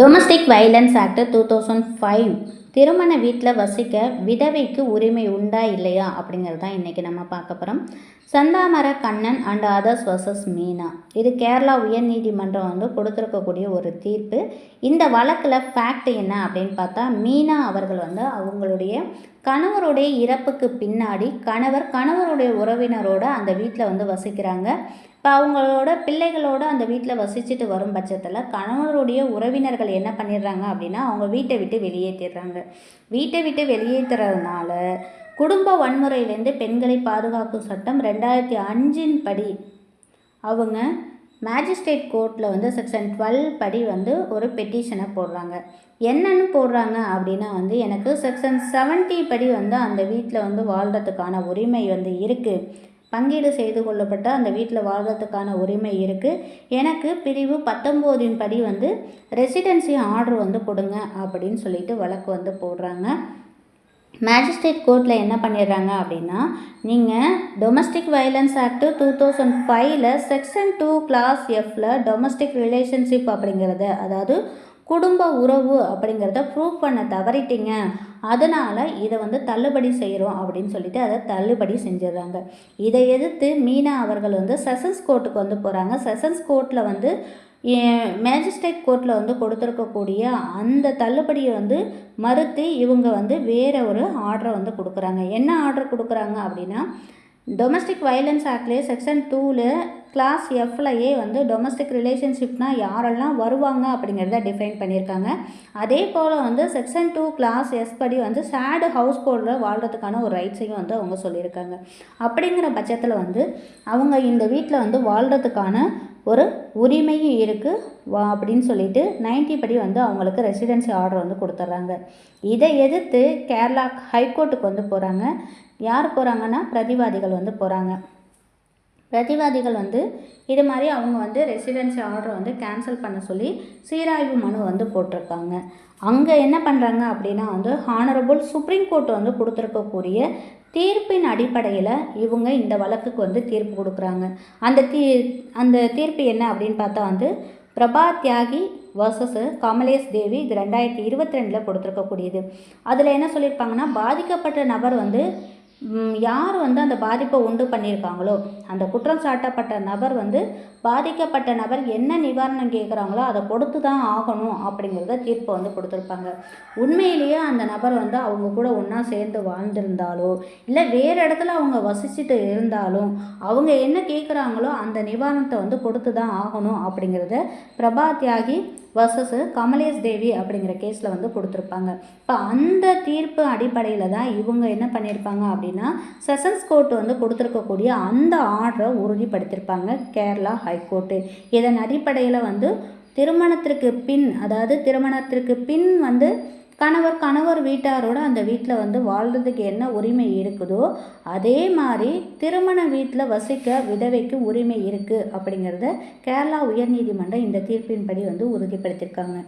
Domestic violence act two thousand five திருமண வீட்டில் வசிக்க விதவைக்கு உரிமை உண்டா இல்லையா அப்படிங்கிறது தான் இன்றைக்கி நம்ம பார்க்க போகிறோம் சந்தாமர Kannan and others versus Meena. இது கேரளா உயர்நீதிமன்றம் வந்து கொடுத்துருக்கக்கூடிய ஒரு தீர்ப்பு. இந்த வழக்கில் ஃபேக்ட் என்ன அப்படின்னு பார்த்தா மீனா அவர்கள் வந்து அவங்களுடைய கணவருடைய இறப்புக்கு பின்னாடி கணவர் கணவருடைய உறவினரோட அந்த வீட்டில் வந்து வசிக்கிறாங்க. இப்போ அவங்களோட பிள்ளைகளோட அந்த வீட்டில் வசிச்சுட்டு வரும் பட்சத்தில் கணவருடைய உறவினர்கள் என்ன பண்ணிடுறாங்க அப்படின்னா அவங்க வீட்டை விட்டு வெளியேற்றிடுறாங்க வீட்டை விட்டு வெளியேற்றுறதுனால குடும்ப வன்முறையிலேருந்து பெண்களை பாதுகாக்கும் சட்டம் ரெண்டாயிரத்தி அஞ்சின் படி அவங்க மேஜிஸ்ட்ரேட் கோர்ட்டில் வந்து செக்ஷன் டுவெல் படி வந்து ஒரு பெட்டிஷனை போடுறாங்க. என்னன்னு போடுறாங்க அப்படின்னா வந்து எனக்கு செக்ஷன் செவன்ட்டி படி வந்து அந்த வீட்டில் வந்து வாழ்கிறதுக்கான உரிமை வந்து இருக்குது பங்கீடு செய்து கொள்ளப்பட்ட அந்த வீட்டில் வாழ்கிறதுக்கான உரிமை இருக்குது எனக்கு பிரிவு பத்தொம்போதின் படி வந்து ரெசிடென்சி ஆர்டர் வந்து கொடுங்க அப்படின்னு சொல்லிட்டு வழக்கு வந்து போடுறாங்க. மேஜிஸ்ட்ரேட் கோர்ட்டில் என்ன பண்ணிடுறாங்க அப்படின்னா நீங்கள் domestic violence act two thousand ஃபைவ்ல செக்ஷன் டூ கிளாஸ் எஃப்ல டொமஸ்டிக் ரிலேஷன்ஷிப் அப்படிங்கிறத அதாவது குடும்ப உறவு அப்படிங்கிறத ப்ரூவ் பண்ண தவறிட்டீங்க. அதனால் இதை வந்து தள்ளுபடி செய்கிறோம் அப்படின்னு சொல்லிட்டு அதை தள்ளுபடி செஞ்சிடுறாங்க. இதை எதிர்த்து மீனா அவர்கள் வந்து செஷன்ஸ் கோர்ட்டுக்கு வந்து போகிறாங்க செஷன்ஸ் கோர்ட்டில் வந்து மேஜிஸ்ட்ரேட் கோர்ட்டில் வந்து கொடுத்துருக்கக்கூடிய அந்த தள்ளுபடியை வந்து மறுத்து இவங்க வந்து வேறு ஒரு ஆர்டரை வந்து கொடுக்குறாங்க. என்ன ஆர்டர் கொடுக்குறாங்க அப்படின்னா டொமஸ்டிக் வயலன்ஸ் ஆக்ட்லேயே செக்ஷன் டூவில் கிளாஸ் எஃப்லையே வந்து டொமஸ்டிக் ரிலேஷன்ஷிப்னால் யாரெல்லாம் வருவாங்க அப்படிங்கிறத டிஃபைன் பண்ணியிருக்காங்க. அதே போல் வந்து செக்ஷன் டூ கிளாஸ் எஸ் படி வந்து சேடு ஹவுஸ் ஹோல்டில் வாழ்கிறதுக்கான ஒரு ரைட்ஸையும் வந்து அவங்க சொல்லியிருக்காங்க. அப்படிங்கிற பட்சத்தில் வந்து அவங்க இந்த வீட்டில் வந்து வாழ்கிறதுக்கான ஒரு உரிமையும் இருக்குது வா அப்படின்னு சொல்லிட்டு நைன்டி படி வந்து அவங்களுக்கு ரெசிடென்சி ஆர்டர் வந்து கொடுத்துட்றாங்க இதை எதிர்த்து கேரளா ஹைகோர்ட்டுக்கு வந்து போகிறாங்க யார் போகிறாங்கன்னா பிரதிவாதிகள் வந்து போகிறாங்க பிரதிவாதிகள் வந்து இது மாதிரி அவங்க வந்து ரெசிடென்சி ஆர்டர் வந்து கேன்சல் பண்ண சொல்லி சீராய்வு மனு வந்து போட்டிருக்காங்க. அங்கே என்ன பண்ணுறாங்க அப்படின்னா வந்து ஹானரபுள் சுப்ரீம் கோர்ட் வந்து கொடுத்துருக்கக்கூடிய தீர்ப்பின் அடிப்படையில் இவங்க இந்த வழக்குக்கு வந்து தீர்ப்பு கொடுக்குறாங்க. அந்த தீ அந்த தீர்ப்பு என்ன அப்படின்னு பார்த்தா வந்து பிரபா தியாகி வர்சஸ் கமலேஷ் தேவி இது ரெண்டாயிரத்தி இருபத்தி ரெண்டில் கொடுத்துருக்கக்கூடியது. அதில் என்ன சொல்லியிருப்பாங்கன்னா பாதிக்கப்பட்ட நபர் வந்து யார் வந்து அந்த பாதிப்பை உண்டு பண்ணியிருக்காங்களோ அந்த குற்றம் சாட்டப்பட்ட நபர் வந்து பாதிக்கப்பட்ட நபர் என்ன நிவாரணம் கேட்குறாங்களோ அதை கொடுத்து தான் ஆகணும் அப்படிங்கிறத தீர்ப்பை வந்து கொடுத்துருப்பாங்க. உண்மையிலேயே அந்த நபர் வந்து அவங்க கூட ஒன்றா சேர்ந்து வாழ்ந்திருந்தாலோ இல்லை வேறு இடத்துல அவங்க வசிச்சுட்டு இருந்தாலும் அவங்க என்ன கேட்குறாங்களோ அந்த நிவாரணத்தை வந்து கொடுத்து தான் ஆகணும் அப்படிங்கிறத பிரபா தியாகி வர்சஸ் கமலேஷ் தேவி அப்படிங்கிற கேஸில் வந்து கொடுத்துருப்பாங்க. இப்போ அந்த தீர்ப்பு அடிப்படையில் தான் இவங்க என்ன பண்ணியிருப்பாங்க அப்படின்னா செஷன்ஸ் கோர்ட் வந்து கொடுத்துருக்கக்கூடிய அந்த ஆர்டரை உறுதிப்படுத்தியிருப்பாங்க கேரளா ஹைகோர்ட்டு இதன் அடிப்படையில் வந்து திருமணத்திற்கு பின் அதாவது திருமணத்திற்கு பின் வந்து கணவர் கணவர் வீட்டாரோட அந்த வீட்டில் வந்து வாழ்கிறதுக்கு என்ன உரிமை இருக்குதோ அதே மாதிரி திருமண வீட்டில் வசிக்க விதவைக்கு உரிமை இருக்குது அப்படிங்கிறத கேரளா உயர்நீதிமன்றம் இந்த தீர்ப்பின்படி வந்து உறுதிப்படுத்தியிருக்காங்க